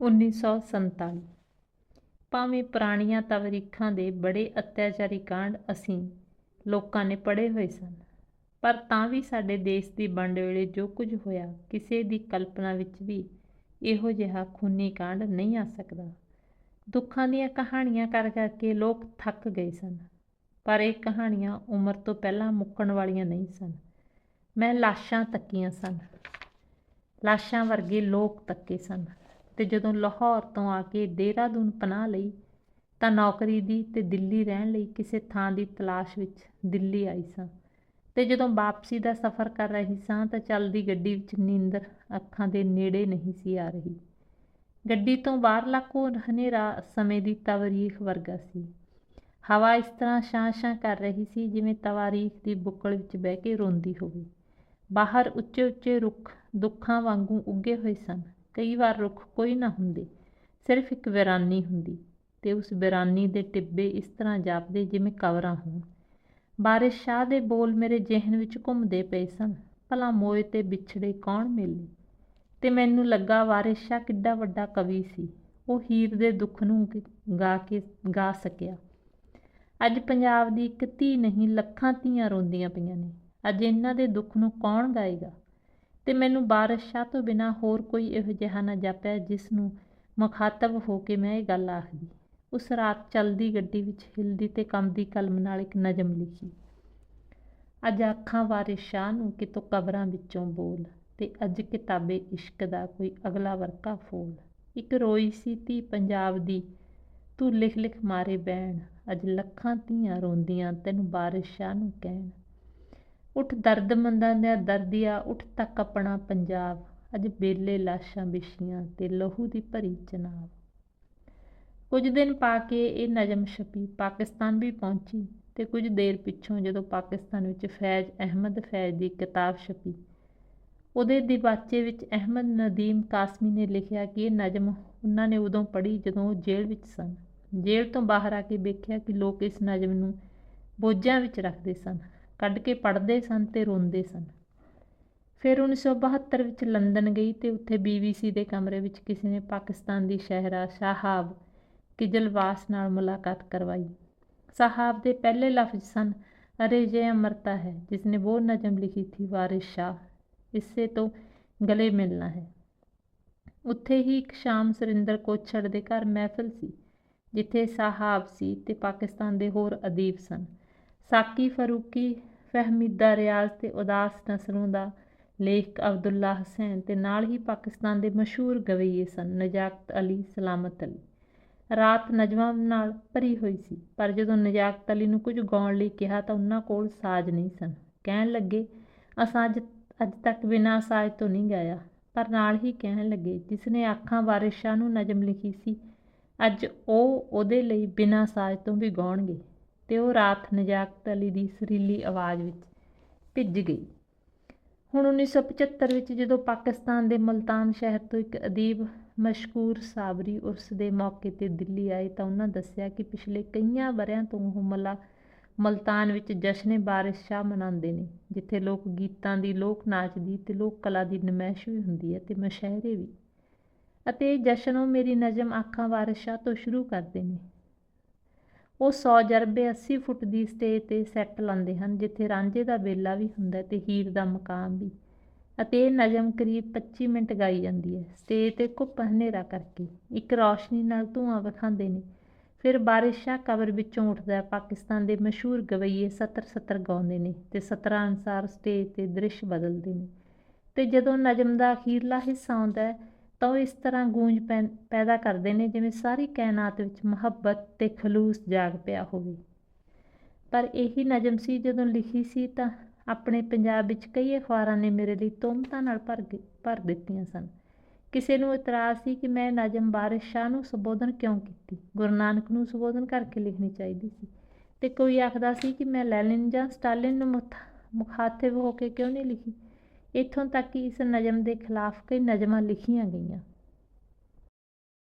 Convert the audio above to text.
1947 ਭਾਵੇਂ ਪੁਰਾਣੀਆਂ ਤਵਰੀਖਾਂ ਦੇ ਬੜੇ ਅਤਿਆਚਾਰੀ ਕਾਂਡ ਅਸੀਂ ਲੋਕਾਂ ਨੇ ਪੜ੍ਹੇ ਹੋਏ ਸਨ, ਪਰ ਤਾਂ ਵੀ ਸਾਡੇ ਦੇਸ਼ ਦੀ ਵੰਡ ਵੇਲੇ ਜੋ ਕੁਝ ਹੋਇਆ, ਕਿਸੇ ਦੀ ਕਲਪਨਾ ਵਿੱਚ ਵੀ ਇਹੋ ਜਿਹਾ ਖੂਨੀ ਕਾਂਡ ਨਹੀਂ ਆ ਸਕਦਾ। ਦੁੱਖਾਂ ਦੀਆਂ ਕਹਾਣੀਆਂ ਕਰ ਕਰਕੇ ਲੋਕ ਥੱਕ ਗਏ ਸਨ, ਪਰ ਇਹ ਕਹਾਣੀਆਂ ਉਮਰ ਤੋਂ ਪਹਿਲਾਂ ਮੁੱਕਣ ਵਾਲੀਆਂ ਨਹੀਂ ਸਨ। ਮੈਂ ਲਾਸ਼ਾਂ ਤੱਕੀਆਂ ਸਨ, ਲਾਸ਼ਾਂ ਵਰਗੇ ਲੋਕ ਤੱਕੇ ਸਨ। ਤੇ ਜਦੋਂ ਲਾਹੌਰ ਤੋਂ ਆ ਕੇ ਦੇਹਰਾਦੂਨ ਪਨਾਹ ਲਈ, ਤਾਂ ਨੌਕਰੀ ਦੀ ਤੇ ਦਿੱਲੀ ਰਹਿਣ ਲਈ ਕਿਸੇ ਥਾਂ ਦੀ ਤਲਾਸ਼ ਵਿੱਚ ਦਿੱਲੀ ਆਈ ਸਾਂ। ਤੇ ਜਦੋਂ ਵਾਪਸੀ ਦਾ ਸਫ਼ਰ ਕਰ ਰਹੀ ਸਾਂ, ਤਾਂ ਚੱਲਦੀ ਗੱਡੀ ਵਿੱਚ ਨੀਂਦਰ ਅੱਖਾਂ ਦੇ ਨੇੜੇ ਨਹੀਂ ਸੀ ਆ ਰਹੀ। ਗੱਡੀ ਤੋਂ ਬਾਹਰਲਾ ਕੋਨ ਹਨੇਰਾ ਸਮੇਂ ਦੀ ਤਵਾਰੀਖ ਵਰਗਾ ਸੀ। ਹਵਾ ਇਸ ਤਰ੍ਹਾਂ ਛਾਂ-ਛਾਂ ਕਰ ਰਹੀ ਸੀ ਜਿਵੇਂ ਤਵਾਰੀਖ ਦੀ ਬੁੱਕਲ ਵਿੱਚ ਬਹਿ ਕੇ ਰੋਂਦੀ ਹੋਵੇ। ਬਾਹਰ ਉੱਚੇ-ਉੱਚੇ ਰੁੱਖ ਦੁੱਖਾਂ ਵਾਂਗੂ ਉੱਗੇ ਹੋਏ ਸਨ। ਕਈ ਵਾਰ ਰੁੱਖ ਕੋਈ ਨਾ ਹੁੰਦੇ, ਸਿਰਫ ਇੱਕ ਵਿਰਾਨੀ ਹੁੰਦੀ ਤੇ ਉਸ ਵਿਰਾਨੀ ਦੇ ਟਿੱਬੇ ਇਸ ਤਰ੍ਹਾਂ ਜਾਪਦੇ ਜਿਵੇਂ ਕਵਰਾਂ ਹੋਣ। ਬਾਰਿਸ਼ ਸ਼ਾਹ ਦੇ ਬੋਲ ਮੇਰੇ ਜ਼ਿਹਨ ਵਿੱਚ ਘੁੰਮਦੇ ਪਏ ਸਨ, ਭਲਾ ਮੋਏ ਤੇ ਵਿਛੜੇ ਕੌਣ ਮਿਲੇ? ਤੇ ਮੈਨੂੰ ਲੱਗਾ ਵਾਰਿਸ ਸ਼ਾਹ ਕਿੱਡਾ ਵੱਡਾ ਕਵੀ ਸੀ, ਉਹ ਹੀਰ ਦੇ ਦੁੱਖ ਨੂੰ ਗਾ ਕੇ, ਗਾ ਸਕਿਆ। ਅੱਜ ਪੰਜਾਬ ਦੀ ਇੱਕ ਧੀ ਨਹੀਂ, ਲੱਖਾਂ ਧੀਆਂ ਰੋਂਦੀਆਂ ਪਈਆਂ ਨੇ, ਅੱਜ ਇਹਨਾਂ ਦੇ ਦੁੱਖ ਨੂੰ ਕੌਣ ਗਾਏਗਾ? ਤੇ ਮੈਨੂੰ ਬਾਰਿਸ਼ ਸ਼ਾਹ ਤੋਂ ਬਿਨਾ ਹੋਰ ਕੋਈ ਇਹੋ ਜਿਹਾ ਨਾ ਜਾਪਿਆ ਜਿਸ ਨੂੰ ਮੁਖਾਤਬ ਹੋ ਕੇ ਮੈਂ ਇਹ ਗੱਲ ਆਖਦੀ। ਉਸ ਰਾਤ ਚਲਦੀ ਗੱਡੀ ਵਿੱਚ ਹਿਲਦੀ ਤੇ ਕੰਬਦੀ ਕਲਮ ਨਾਲ ਇੱਕ ਨਜ਼ਮ ਲਿਖੀ। ਅੱਜ ਅੱਖਾਂ ਵਾਰਿਸ ਸ਼ਾਹ ਨੂੰ ਕਿਤੋਂ ਕਬਰਾਂ ਵਿੱਚੋਂ ਬੋਲ ਤੇ ਅੱਜ ਕਿਤਾਬੇ ਇਸ਼ਕ ਦਾ ਕੋਈ ਅਗਲਾ ਵਰਕਾ ਫੋਲ। ਇੱਕ ਰੋਈ ਸੀ ਧੀ ਪੰਜਾਬ ਦੀ, ਤੂੰ ਲਿਖ ਲਿਖ ਮਾਰੇ ਬੈਣ ਅੱਜ ਲੱਖਾਂ ਧੀਆਂ ਰੋਂਦੀਆਂ ਤੈਨੂੰ ਬਾਰਿਸ਼ ਸ਼ਾਹ ਨੂੰ ਕਹਿਣ। ਉੱਠ ਦਰਦਮੰਦਾਂ ਦਾ ਦਰਦਿਆ ਉੱਠ ਤੱਕ ਆਪਣਾ ਪੰਜਾਬ। ਅੱਜ ਬੇਲੇ ਲਾਸ਼ਾਂ ਵਿਛੀਆਂ ਤੇ ਲਹੂ ਦੀ ਭਰੀ ਚਨਾਬ। ਕੁਝ ਦਿਨ ਪਾ ਕੇ ਇਹ ਨਜਮ ਛਪੀ, ਪਾਕਿਸਤਾਨ ਵੀ ਪਹੁੰਚੀ ਤੇ ਕੁਝ ਦੇਰ ਪਿੱਛੋਂ ਜਦੋਂ ਪਾਕਿਸਤਾਨ ਵਿੱਚ ਫੈਜ਼ ਅਹਿਮਦ ਫੈਜ਼ ਦੀ ਕਿਤਾਬ ਛਪੀ, ਉਹਦੇ ਦਿਵਾਚੇ ਵਿੱਚ ਅਹਿਮਦ ਨਦੀਮ ਕਾਸਮੀ ਨੇ ਲਿਖਿਆ ਕਿ ਇਹ ਨਜਮ ਉਹਨਾਂ ਨੇ ਉਦੋਂ ਪੜ੍ਹੀ ਜਦੋਂ ਉਹ ਜੇਲ੍ਹ ਵਿੱਚ ਸਨ। ਜੇਲ੍ਹ ਤੋਂ ਬਾਹਰ ਆ ਕੇ ਵੇਖਿਆ ਕਿ ਲੋਕ ਇਸ ਨਜਮ ਨੂੰ ਬੋਝਾਂ ਵਿੱਚ ਰੱਖਦੇ ਸਨ। ਕੱਢ ਕੇ ਪੜ੍ਹਦੇ ਸਨ ਤੇ ਰੋਂਦੇ ਸਨ। ਫਿਰ 1972 ਵਿੱਚ ਲੰਡਨ ਗਈ ਤੇ ਉੱਥੇ ਬੀਬੀਸੀ ਦੇ ਕਮਰੇ ਵਿੱਚ ਕਿਸੇ ਨੇ ਪਾਕਿਸਤਾਨ ਦੀ ਸ਼ਹਿਰਾ ਸ਼ਾਹਾਬ ਕਿਜਲਵਾਸ ਨਾਲ ਮੁਲਾਕਾਤ ਕਰਵਾਈ। ਸਾਹਬ ਦੇ ਪਹਿਲੇ ਲਫ਼ਜ਼ ਸਨ, ਅਰੇ, ਜੇ ਅਮਰਤਾ ਹੈ, ਜਿਸਨੇ ਉਹ ਨਜ਼ਮ ਲਿਖੀ ਥੀ ਵਾਰਿਸ ਸ਼ਾਹ, ਇਸੇ ਤੋਂ ਗਲੇ ਮਿਲਣਾ ਹੈ। ਉੱਥੇ ਹੀ ਇੱਕ ਸ਼ਾਮ ਸਰਿੰਦਰ ਕੋਛੜ ਦੇ ਘਰ ਮਹਿਫਲ ਸੀ, ਜਿੱਥੇ ਸਾਹਬ ਸੀ ਤੇ ਪਾਕਿਸਤਾਨ ਦੇ ਹੋਰ ਅਦੀਬ ਸਨ। ਸਾਕੀ ਫਰੂਕੀ, ਫਹਿਮੀਦਾ ਰਿਆਜ਼ ਤੇ ਉਦਾਸ ਨਸਰੋਂ ਦਾ ਲੇਖ ਅਬਦੁੱਲਾ ਹਸੈਨ ਤੇ ਨਾਲ ਹੀ ਪਾਕਿਸਤਾਨ ਦੇ ਮਸ਼ਹੂਰ ਗਵਈਏ ਸਨ, ਨਜਾਕਤ ਅਲੀ, ਸਲਾਮਤ ਅਲੀ। ਰਾਤ ਨਜਮਾਂ ਨਾਲ ਭਰੀ ਹੋਈ ਸੀ, ਪਰ ਜਦੋਂ ਨਜਾਕਤ ਅਲੀ ਨੂੰ ਕੁਝ ਗਾਉਣ ਲਈ ਕਿਹਾ ਤਾਂ ਉਹਨਾਂ ਕੋਲ ਸਾਜ਼ ਨਹੀਂ ਸਨ। ਕਹਿਣ ਲੱਗੇ, ਅਸਾਂ ਅੱਜ ਤੱਕ ਬਿਨਾਂ ਸਾਜ਼ ਤੋਂ ਨਹੀਂ ਗਾਇਆ। ਪਰ ਨਾਲ ਹੀ ਕਹਿਣ ਲੱਗੇ ਜਿਸ ਨੇ ਆਖਾਂ ਵਾਰਿਸ਼ਾਂ ਨੂੰ ਨਜਮ ਲਿਖੀ ਸੀ, ਅੱਜ ਉਹ ਉਹਦੇ ਲਈ ਬਿਨਾਂ ਸਾਜ਼ ਤੋਂ ਵੀ ਗਾਉਣਗੇ। ਤੇ ਉਹ ਰਾਤ ਨਜਾਕਤ ਅਲੀ ਦੀ ਸਰੀਲੀ ਆਵਾਜ਼ ਵਿੱਚ ਭਿੱਜ ਗਈ। ਹੁਣ 1975 ਵਿੱਚ ਜਦੋਂ ਪਾਕਿਸਤਾਨ ਦੇ ਮਲਤਾਨ ਸ਼ਹਿਰ ਤੋਂ ਇੱਕ ਅਦੀਬ ਮਸ਼ਕੂਰ ਸਾਬਰੀ ਉਰਸ ਦੇ ਮੌਕੇ ਤੇ ਦਿੱਲੀ ਆਏ ਤਾਂ ਉਹਨਾਂ ਦੱਸਿਆ ਕਿ ਪਿਛਲੇ ਕਈਆਂ ਵਰਿਆਂ ਤੋਂ ਉਹ ਮਲਾ ਮਲਤਾਨ ਵਿੱਚ ਜਸ਼ਨ ਬਾਰਿਸ਼ ਸ਼ਾਹ ਮਨਾਉਂਦੇ ਨੇ, ਜਿੱਥੇ ਲੋਕ ਗੀਤਾਂ ਦੀ, ਲੋਕ ਨਾਚ ਦੀ ਤੇ ਲੋਕ ਕਲਾ ਦੀ ਨਮਾਇਸ਼ ਵੀ ਹੁੰਦੀ ਹੈ ਤੇ ਮਸ਼ਾਇਰੇ ਵੀ। ਅਤੇ ਇਹ ਜਸ਼ਨ ਉਹ ਮੇਰੀ ਨਜ਼ਮ ਅੱਖਾਂ ਵਾਰਿਸ ਸ਼ਾਹ ਤੋਂ ਸ਼ੁਰੂ ਕਰਦੇ ਨੇ। ਉਹ 100 ਜਰਬੇ 80 ਫੁੱਟ ਦੀ ਸਟੇਜ ਤੇ ਸੈੱਟ ਲਾਉਂਦੇ ਹਨ, ਜਿੱਥੇ ਰਾਂਝੇ ਦਾ ਬੇਲਾ ਵੀ ਹੁੰਦਾ ਤੇ ਹੀਰ ਦਾ ਮਕਾਮ ਵੀ। ਅਤੇ ਇਹ ਨਜ਼ਮ ਕਰੀਬ 25 ਮਿੰਟ ਗਾਈ ਜਾਂਦੀ ਹੈ। ਸਟੇਜ ਤੇ ਘੁੱਪ ਹਨੇਰਾ ਕਰਕੇ ਇੱਕ ਰੌਸ਼ਨੀ ਨਾਲ ਧੂਆਂ ਵਿਖਾਉਂਦੇ ਨੇ। ਫਿਰ ਬਾਰਿਸ਼ਾ ਕਬਰ ਵਿੱਚੋਂ ਉੱਠਦਾ ਪਾਕਿਸਤਾਨ ਦੇ ਮਸ਼ਹੂਰ ਗਵਈਏ 70 70 ਗਾਉਂਦੇ ਨੇ ਤੇ 17 ਅਨਸਾਰ ਸਟੇਜ ਤੇ ਦ੍ਰਿਸ਼ ਬਦਲਦੇ ਨੇ। ਤੇ ਜਦੋਂ ਨਜ਼ਮ ਦਾ ਅਖੀਰਲਾ ਹਿੱਸਾ ਆਉਂਦਾ ਹੈ ਤਾਂ ਉਹ ਇਸ ਤਰ੍ਹਾਂ ਗੂੰਜ ਪੈਦਾ ਕਰਦੇ ਨੇ ਜਿਵੇਂ ਸਾਰੀ ਕਾਇਨਾਤ ਵਿੱਚ ਮੁਹੱਬਤ ਤੇ ਖਲੂਸ ਜਾਗ ਪਿਆ ਹੋਵੇ। ਪਰ ਇਹੀ ਨਜ਼ਮ ਸੀ ਜਦੋਂ ਲਿਖੀ ਸੀ ਤਾਂ ਆਪਣੇ ਪੰਜਾਬ ਵਿੱਚ ਕਈ ਅਖਬਾਰਾਂ ਨੇ ਮੇਰੇ ਲਈ ਤੁਮਤਾਂ ਨਾਲ ਭਰ ਭਰ ਦਿੱਤੀਆਂ ਸਨ। ਕਿਸੇ ਨੂੰ ਇਤਰਾਜ਼ ਸੀ ਕਿ ਮੈਂ ਨਜ਼ਮ ਬਾਰਿਸ਼ ਸ਼ਾਹ ਨੂੰ ਸੰਬੋਧਨ ਕਿਉਂ ਕੀਤੀ? ਗੁਰੂ ਨਾਨਕ ਨੂੰ ਸੰਬੋਧਨ ਕਰਕੇ ਲਿਖਣੀ ਚਾਹੀਦੀ ਸੀ। ਤੇ ਕੋਈ ਆਖਦਾ ਸੀ ਕਿ ਮੈਂ ਲੈਨਿਨ ਜਾਂ ਸਟਾਲਿਨ ਨੂੰ ਮੁਖਾਤਬ ਹੋ ਕੇ ਕਿਉਂ ਨਹੀਂ ਲਿਖੀ? ਇੱਥੋਂ ਤੱਕ ਕਿ ਇਸ ਨਜ਼ਮ ਦੇ ਖਿਲਾਫ ਕਈ ਨਜ਼ਮਾਂ ਲਿਖੀਆਂ ਗਈਆਂ।